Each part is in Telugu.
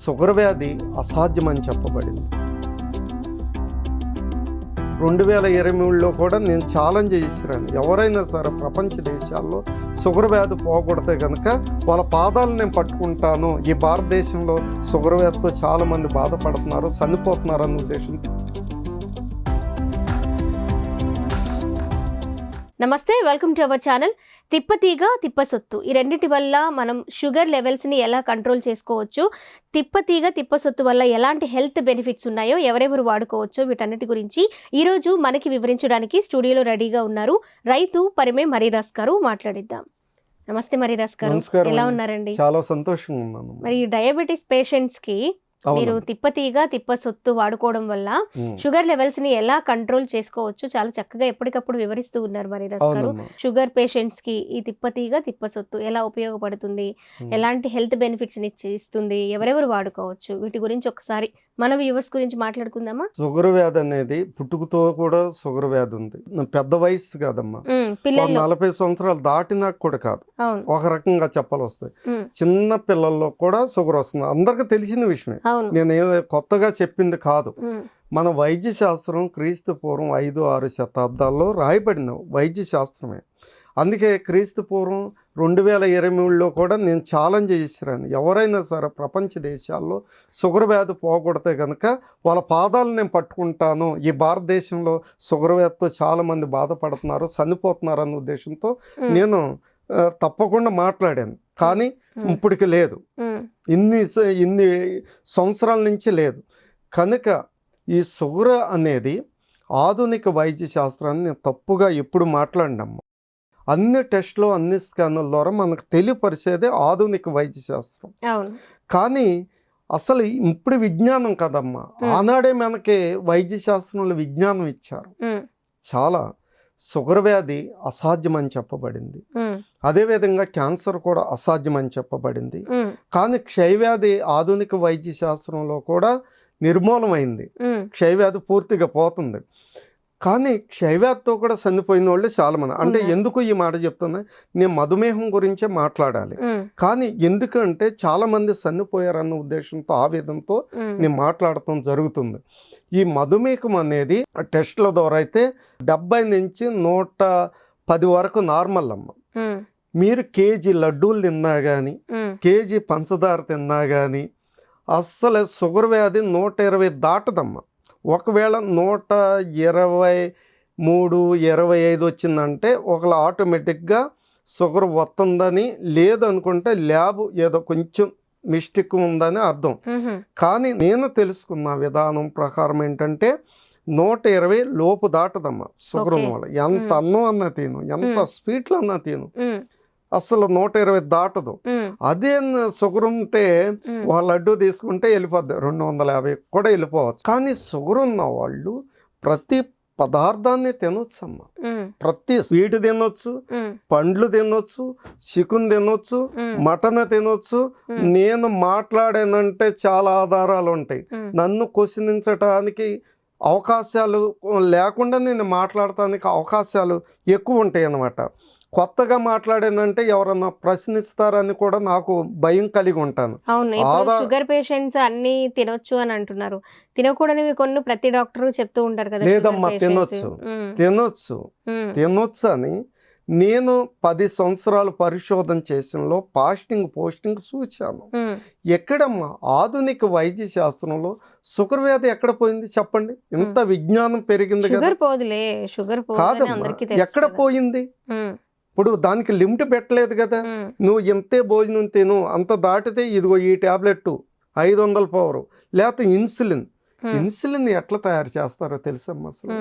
షుగర్ వ్యాధి అసాధ్యమని చెప్పబడింది. రెండు వేల ఇరవై మూడులో కూడా నేను ఛాలెంజ్ చేసిరాను. ఎవరైనా సరే ప్రపంచ దేశాల్లో షుగర్ వ్యాధి పోకూడతే కనుక వాళ్ళ పాదాలు నేను పట్టుకుంటాను. ఈ భారతదేశంలో షుగర్ వ్యాధితో చాలామంది బాధపడుతున్నారు చనిపోతున్నారు అన్న ఉద్దేశంతో. నమస్తే వెల్కమ్ టు అవర్ ఛానల్. తిప్పతీగ తిప్పసొత్తు. ఈ రెండింటి వల్ల మనం షుగర్ లెవెల్స్ని ఎలా కంట్రోల్ చేసుకోవచ్చు తిప్పతీగ తిప్పసొత్తు వల్ల ఎలాంటి హెల్త్ బెనిఫిట్స్ ఉన్నాయో ఎవరెవరు వాడుకోవచ్చో వీటన్నిటి గురించి ఈరోజు మనకి వివరించడానికి స్టూడియోలో రెడీగా ఉన్నారు రైతు పరిమే మరీదాస్ గారు మాట్లాడిద్దాం. నమస్తే మరీదాస్ గారు. ఎలా. ఉన్నారండి? చాలా సంతోషంగా ఉన్నాను. మరి డయాబెటీస్ పేషెంట్స్కి మీరు. తిప్పతీగ తిప్పసొత్తు వాడుకోవడం వల్ల. షుగర్ లెవెల్స్ని ఎలా కంట్రోల్ చేసుకోవచ్చు చాలా చక్కగా ఎప్పటికప్పుడు వివరిస్తూ ఉన్నారు మరీదాస్ గారు. షుగర్ పేషెంట్స్కి ఈ తిప్పతీగ తిప్పసొత్తు ఎలా ఉపయోగపడుతుంది. ఎలాంటి హెల్త్ బెనిఫిట్స్ ఇస్తుంది? ఎవరెవరు వాడుకోవచ్చు? వీటి గురించి ఒకసారి మన వ్యూవర్స్ గురించి మాట్లాడుకుందామా? షుగర్ వ్యాధి అనేది పుట్టుకతో కూడా షుగర్ వ్యాధి ఉంది. పెద్ద వయసు కాదమ్మా. పిల్లల్లో నలభై సంవత్సరాలు దాటినాక కూడా కాదు. ఒక రకంగా చెప్పాలి వస్తాయి చిన్న పిల్లల్లో కూడా షుగర్ వస్తుంది. అందరికీ తెలిసిన విషయమే. నేను ఏదో కొత్తగా చెప్పింది కాదు. మన వైద్య శాస్త్రం క్రీస్తు పూర్వం ఐదు ఆరు శతాబ్దాల్లో రాయబడిన వైద్య శాస్త్రమే. అందుకే క్రీస్తు పూర్వం రెండు వేల ఇరవై మూడులో కూడా నేను ఛాలెంజ్ చేసిరాను. ఎవరైనా సరే ప్రపంచ దేశాల్లో షుగర్ వ్యాధి పోకూడతే కనుక వాళ్ళ పాదాలు నేను పట్టుకుంటాను. ఈ భారతదేశంలో షుగర్ వ్యాధితో చాలామంది బాధపడుతున్నారు చనిపోతున్నారు అన్న ఉద్దేశంతో నేను తప్పకుండా మాట్లాడాను. కానీ ఇప్పటికి లేదు. ఇన్ని ఇన్ని సంవత్సరాల నుంచి లేదు. కనుక ఈ షుగర్ అనేది ఆధునిక వైద్య శాస్త్రాన్ని నేను తప్పుగా ఎప్పుడు మాట్లాడినమ్మ. అన్ని టెస్టులు అన్ని స్కాన్ల ద్వారా మనకు తెలియపరిచేదే ఆధునిక వైద్య శాస్త్రం. కానీ అసలు ఇప్పుడు విజ్ఞానం కదమ్మా. ఆనాడే మనకి వైద్య శాస్త్రంలో విజ్ఞానం ఇచ్చారు. చాలా షుగర్ వ్యాధి అసాధ్యమని చెప్పబడింది. ఉమ్, అదేవిధంగా క్యాన్సర్ కూడా అసాధ్యమని చెప్పబడింది. ఉమ్, కానీ క్షయవ్యాధి ఆధునిక వైద్య శాస్త్రంలో కూడా నిర్మూలమైంది. క్షయవ్యాధి పూర్తిగా పోతుంది. కానీ క్షయవ్యాధితో కూడా చనిపోయిన వాళ్ళు చాలా మంది అంటే. ఎందుకు ఈ మాట చెప్తున్నా? నేను మధుమేహం గురించే మాట్లాడాలి. కానీ ఎందుకంటే చాలా మంది చనిపోయారన్న ఉద్దేశంతో ఆవేదనతో ఉమ్, నేను మాట్లాడటం జరుగుతుంది. ఈ మధుమేహం అనేది టెస్టుల ద్వారా అయితే డెబ్బై నుంచి నూట పది వరకు నార్మల్ అమ్మ. మీరు కేజీ లడ్డూలు తిన్నా కానీ కేజీ పంచదార తిన్నా కానీ అస్సలు షుగర్ వ్యాధి నూట ఇరవై దాటదమ్మా. ఒకవేళ నూట ఇరవై మూడు ఇరవై ఐదు వచ్చిందంటే ఒకళ్ళు ఆటోమేటిక్గా షుగర్ వస్తుందని లేదనుకుంటే ల్యాబ్ ఏదో కొంచెం మిస్టేక్ ఉందని అర్థం కానీ నేను తెలుసుకున్న విధానం ప్రకారం ఏంటంటే నూట ఇరవై లోపు దాటదమ్మా షుగర్ ఉన్న. వాళ్ళు ఎంత. అన్నం అన్నా తిను ఎంత. స్వీట్లు అన్నా తిను అసలు నూట ఇరవై దాటదు. అదే షుగర్ ఉంటే వాళ్ళ లడ్డు తీసుకుంటే వెళ్ళిపోద్ది. రెండు వందల యాభై కూడా వెళ్ళిపోవచ్చు. కానీ షుగర్ ఉన్న వాళ్ళు ప్రతి పదార్థాన్ని తినొచ్చమ్మ. ప్రతి స్వీట్ తినొచ్చు పండ్లు తినొచ్చు చికెన్ తినొచ్చు మటన్ తినొచ్చు. నేను మాట్లాడానంటే చాలా ఆధారాలు ఉంటాయి. నన్ను క్వశ్చనించడానికి అవకాశాలు లేకుండా నేను మాట్లాడటానికి అవకాశాలు ఎక్కువ ఉంటాయి అన్నమాట కొత్తగా మాట్లాడానంటే ఎవరన్నా ప్రశ్నిస్తారని కూడా నాకు భయం కలిగి ఉంటాను. అవును షుగర్ పేషెంట్స్ అన్ని తినొచ్చు అని అంటున్నారు. తినకూడనివి కొన్ని ప్రతి డాక్టర్ చెప్తూ ఉంటారు కదా లేదమ్మా. తినొచ్చు. తినొచ్చు. తినొచ్చు అని నేను పది సంవత్సరాలు పరిశోధన చేసినలో ఫాస్టింగ్ పోస్టింగ్ చూశాను. ఎక్కడమ్మా ఆధునిక వైద్య శాస్త్రంలో షుగర్ వ్యాధి ఎక్కడ పోయింది చెప్పండి? ఇంత విజ్ఞానం పెరిగింది కదా. కాదమ్మా ఎక్కడ. పోయింది? ఇప్పుడు దానికి లిమిట్ పెట్టలేదు కదా. నువ్వు ఇంతే భోజనం తిను అంత దాటితే ఇదిగో ఈ టాబ్లెట్ ఐదు వందల పవర్ లేకపోతే ఇన్సులిన్. ఇన్సులిన్ ఎట్లా తయారు చేస్తారో తెలుసమ్మా అసలు?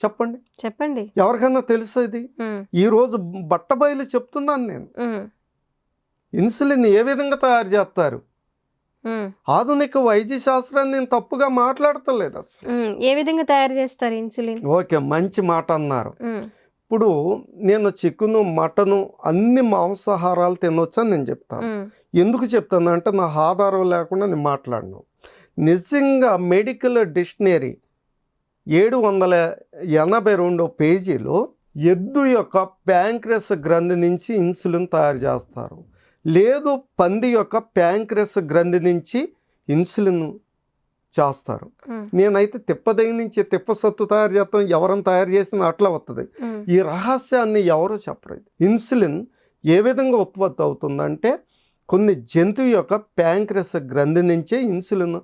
చెప్పండి. చెప్పండి. ఎవరికైనా తెలుసు ఇది? ఉమ్, ఈ రోజు బట్టబయలు చెప్తున్నాను నేను. ఇన్సులిన్ ఏ విధంగా తయారు చేస్తారు? ఆధునిక వైద్య శాస్త్రాన్ని నేను తప్పుగా మాట్లాడతలేదు అసలు. ఏ విధంగా తయారు చేస్తారు ఇన్సులిన్? ఓకే మంచి మాట అన్నారు. ఇప్పుడు నేను చికెను మటను అన్ని మాంసాహారాలు తినొచ్చు అని నేను చెప్తాను. ఎందుకు చెప్తాను అంటే నా ఆధారం లేకుండా నేను మాట్లాడను. నిజంగా మెడికల్ డిక్షనరీ ఏడు వందల ఎనభై రెండో పేజీలో ఎద్దు యొక్క ప్యాంక్రస్ గ్రంథి నుంచి ఇన్సులిన్ తయారు చేస్తారు. లేదు పంది యొక్క ప్యాంక్రస్ గ్రంథి నుంచి ఇన్సులిన్ చేస్తారు. నేనైతే తిప్ప దగ్గర నుంచి తిప్ప సత్తు తయారు చేస్తాం ఎవరైనా తయారు చేసినా అట్లా వస్తుంది ఈ రహస్యాన్ని ఎవరు చెప్పరు ఇన్సులిన్ ఏ విధంగా ఉత్పత్తి అవుతుందంటే కొన్ని జంతువు యొక్క ప్యాంక్రస్ గ్రంథి నుంచే ఇన్సులిన్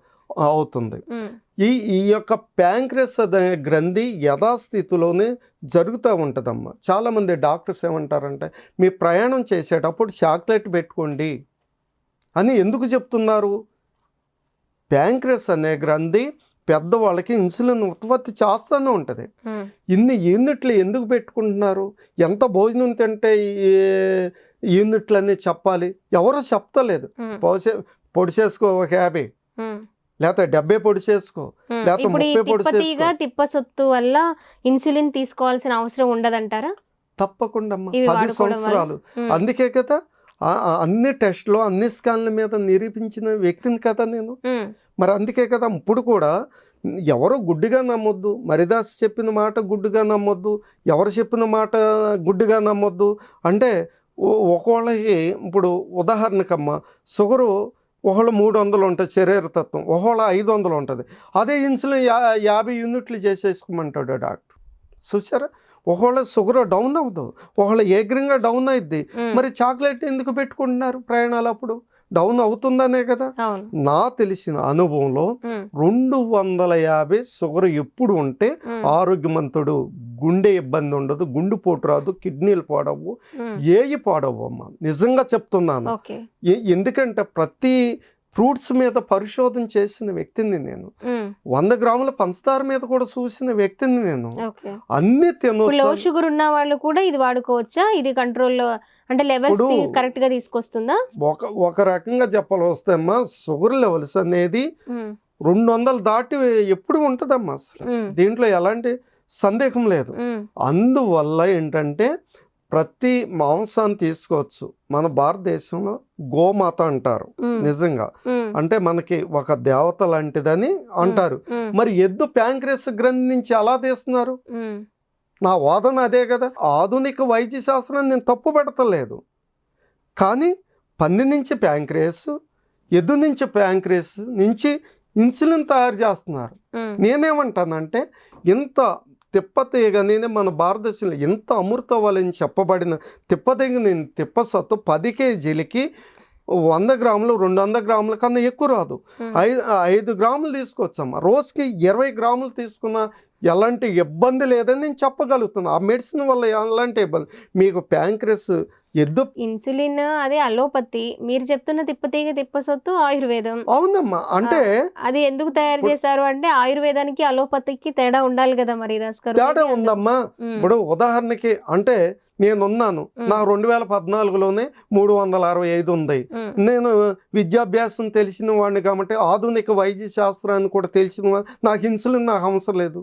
అవుతుంది. ఈ ఈ యొక్క ప్యాంక్రస్ అనే గ్రంథి యథాస్థితిలోనే జరుగుతూ ఉంటుందమ్మా. చాలామంది డాక్టర్స్ ఏమంటారంటే మీ ప్రయాణం చేసేటప్పుడు చాక్లెట్ పెట్టుకోండి అని ఎందుకు చెప్తున్నారు? ప్యాంక్రస్ అనే గ్రంథి పెద్దవాళ్ళకి ఇన్సులిన్ ఉత్పత్తి చేస్తూనే ఉంటుంది. ఇన్ని యూనిట్లు ఎందుకు పెట్టుకుంటున్నారు? ఎంత భోజనం తింటే ఈ యూనిట్లు అన్నీ చెప్పాలి? ఎవరు చెప్తలేదు పోసే పొడి చేసుకో ఒక యాభై. లేకపోతే డెబ్బై పొడి చేసుకో. లేకపోతే ముప్పై పొడి తిప్పతీగ తిప్పసొత్తు వల్ల ఇన్సులిన్ తీసుకోవాల్సిన అవసరం ఉండదంటారా? తప్పకుండా పది? సంవత్సరాలు. అందుకే కదా అన్ని టెస్ట్లో అన్ని స్కాన్ల మీద నిరూపించిన వ్యక్తిని కదా నేను. మరి అందుకే కదా ఇప్పుడు కూడా ఎవరు గుడ్డిగా నమ్మొద్దు. మరిదాస్ చెప్పిన మాట గుడ్డిగా నమ్మొద్దు. ఎవరు చెప్పిన మాట గుడ్డిగా నమ్మొద్దు. అంటే ఒకళ్ళకి ఇప్పుడు ఉదాహరణకమ్మ షుగరు ఒకళ్ళు మూడు వందలు ఉంటుంది శరీరతత్వం ఒకళ్ళ ఐదు వందలు ఉంటుంది. అదే ఇన్సులిన్ యా యాభై యూనిట్లు చేసేసుకోమంటాడు డాక్టర్. చూసారా ఒకళ్ళ షుగర్ డౌన్ అవ్వదు ఒకళ్ళ ఏగ్రంగా డౌన్ అయింది మరి చాక్లెట్ ఎందుకు పెట్టుకుంటున్నారు ప్రయాణాలు అప్పుడు? డౌన్ అవుతుందనే కదా? నా తెలిసిన అనుభవంలో రెండు వందల యాభై షుగర్ ఎప్పుడు ఉంటే ఆరోగ్యవంతుడు గుండె ఇబ్బంది ఉండదు గుండు పోటు రాదు కిడ్నీలు పాడవు ఏవి పాడవు అమ్మ నిజంగా చెప్తున్నాను. ఎందుకంటే ప్రతి ఫ్రూట్స్ మీద పరిశోధన చేసిన వ్యక్తిని నేను. వంద గ్రాముల పంచదార మీద కూడా చూసిన వ్యక్తిని నేను. అన్ని ఇప్పుడు లో తినొచ్చు షుగర్ ఉన్న వాళ్ళు కూడా ఇది వాడుకోవచ్చా? ఇది కంట్రోల్లో అంటే లెవెల్స్ కరెక్ట్గా తీసుకొస్తుందా? ఒక ఒక రకంగా చెప్పాలి వస్తే అమ్మా షుగర్ లెవెల్స్ అనేది రెండు వందలు దాటి ఎప్పుడు ఉంటుందమ్మా అసలు. దీంట్లో ఎలాంటి సందేహం లేదు. అందువల్ల ఏంటంటే ప్రతి మాంసాన్ని తీసుకోవచ్చు. మన భారతదేశంలో గోమాత అంటారు. నిజంగా. అంటే మనకి ఒక దేవత లాంటిదని అంటారు. మరి ఎద్దు ప్యాంక్రెస్ గ్రంథి నుంచి ఎలా తీస్తున్నారు? నా వాదన అదే కదా. ఆధునిక వైద్య శాస్త్రం నేను తప్పు పెడతలేదు. కానీ పంది నుంచి ప్యాంక్రేస్ ఎద్దు నుంచి ప్యాంక్రేస్ నుంచి ఇన్సులిన్ తయారు చేస్తున్నారు. నేనేమంటానంటే ఇంత తిప్పతీగనే మన భారతదేశంలో ఎంత అమృతవలని చెప్పబడిన తిప్పతీగ నేను తిప్పసత్తు పది కేజీలకి వంద గ్రాములు రెండు వందల గ్రాముల కన్నా ఎక్కువ రాదు. ఐదు ఐదు గ్రాములు తీసుకొచ్చాము రోజుకి ఇరవై గ్రాములు తీసుకున్న ఎలాంటి ఇబ్బంది లేదని నేను చెప్పగలుగుతున్నాను ఆ మెడిసిన్ వల్ల ఎలాంటి ఇబ్బంది? మీకు ప్యాంక్రెస్ ఎద్దు ఇన్సులిన్ అదే అలోపతి. మీరు చెప్తున్న తిప్పతీగ తిప్పసొత్తు ఆయుర్వేదం. అవునమ్మా అంటే అది ఎందుకు తయారు చేశారు అంటే ఆయుర్వేదానికి అలోపతికి తేడా ఉండాలి కదా మరి తేడా ఉందమ్మా. ఇప్పుడు ఉదాహరణకి అంటే నేనున్నాను. నా రెండు వేల పద్నాలుగులోనే మూడు వందల అరవై ఐదు ఉంది. నేను విద్యాభ్యాసం తెలిసిన వాడిని కాబట్టి ఆధునిక వైద్య శాస్త్రాన్ని కూడా తెలిసిన నాకు ఇన్సులిన్ నాకు అవసరం లేదు.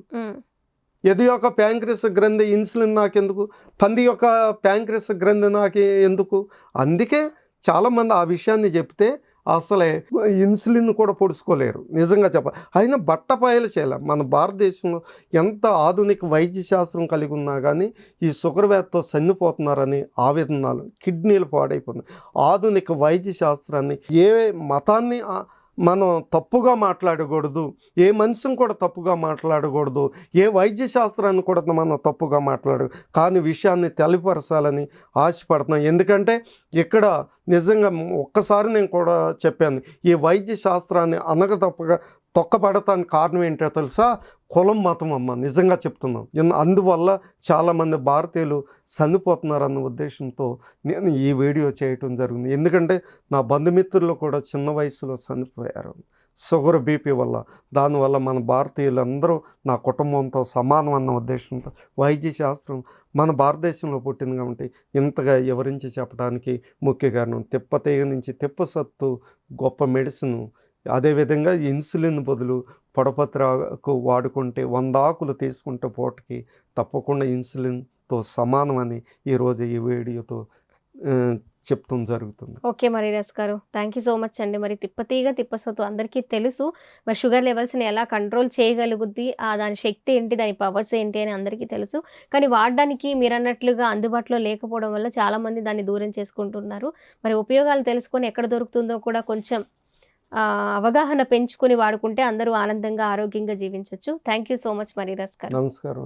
ఎది యొక్క ప్యాంక్రెస్ గ్రంథి ఇన్సులిన్ నాకెందుకు? పంది యొక్క ప్యాంక్రెస్ గ్రంథి నాకు ఎందుకు? అందుకే చాలామంది ఆ విషయాన్ని చెప్తే అసలే ఇన్సులిన్ కూడా పొడుచుకోలేరు. నిజంగా చెప్ప అయినా బట్టపాయలు చేయలేం. మన భారతదేశంలో ఎంత ఆధునిక వైద్య శాస్త్రం కలిగి ఉన్నా కానీ ఈ షుగర్ వ్యాధితో చనిపోతున్నారని ఆవేదనాలు కిడ్నీలు పాడైపోతున్నాయి. ఆధునిక వైద్య శాస్త్రాన్ని ఏ మతాన్ని మనం తప్పుగా మాట్లాడకూడదు ఏ మనిషిని కూడా తప్పుగా మాట్లాడకూడదు ఏ వైద్య శాస్త్రాన్ని కూడా మనం తప్పుగా మాట్లాడు కానీ విషయాన్ని తెలియపరచాలని ఆశపడుతున్నాం. ఎందుకంటే ఇక్కడ నిజంగా ఒక్కసారి నేను కూడా చెప్పాను ఈ వైద్య శాస్త్రాన్ని అనగ తప్పగా తొక్కబడటానికి కారణం ఏంటో తెలుసా? కులం మతం అమ్మ నిజంగా చెప్తున్నాం అందువల్ల చాలామంది భారతీయులు చనిపోతున్నారన్న ఉద్దేశంతో నేను ఈ వీడియో చేయటం జరిగింది. ఎందుకంటే నా బంధుమిత్రులు కూడా చిన్న వయసులో చనిపోయారు షుగర్ బీపీ వల్ల. దానివల్ల మన భారతీయులందరూ నా కుటుంబంతో సమానం అన్న ఉద్దేశంతో వైద్య శాస్త్రం మన భారతదేశంలో పుట్టింది కాబట్టి ఇంతగా వివరించి చెప్పడానికి ముఖ్య కారణం తిప్పతీగ నుంచి తిప్పసత్తు గొప్ప మెడిసిన్ అదేవిధంగా ఇన్సులిన్ బదులు పొడపత్రకు వాడుకుంటే వంద ఆకులు తీసుకుంటే పూటకి తప్పకుండా ఇన్సులిన్తో సమానమని ఈరోజు ఈ వీడియోతో చెప్తూ చెప్తాం జరుగుతుంది. ఓకే మరి రస్ గారు. థ్యాంక్ యూ సో మచ్ అండి. మరి తిప్పతీగ తిప్పసోతో అందరికీ తెలుసు. మరి షుగర్ లెవెల్స్ని ఎలా కంట్రోల్ చేయగలుగుద్ది? ఆ దాని శక్తి ఏంటి? దాని పవర్స్ ఏంటి? అని అందరికీ తెలుసు. కానీ వాడడానికి మీరు అన్నట్లుగా అందుబాటులో లేకపోవడం వల్ల చాలామంది దాన్ని దూరం చేసుకుంటున్నారు. మరి ఉపయోగాలు తెలుసుకొని ఎక్కడ దొరుకుతుందో కూడా కొంచెం అవగాహన పెంచుకొని వాడుకుంటే అందరూ ఆనందంగా ఆరోగ్యంగా జీవించవచ్చు థ్యాంక్ యూ సో మచ్ మరీ గారు నమస్కారం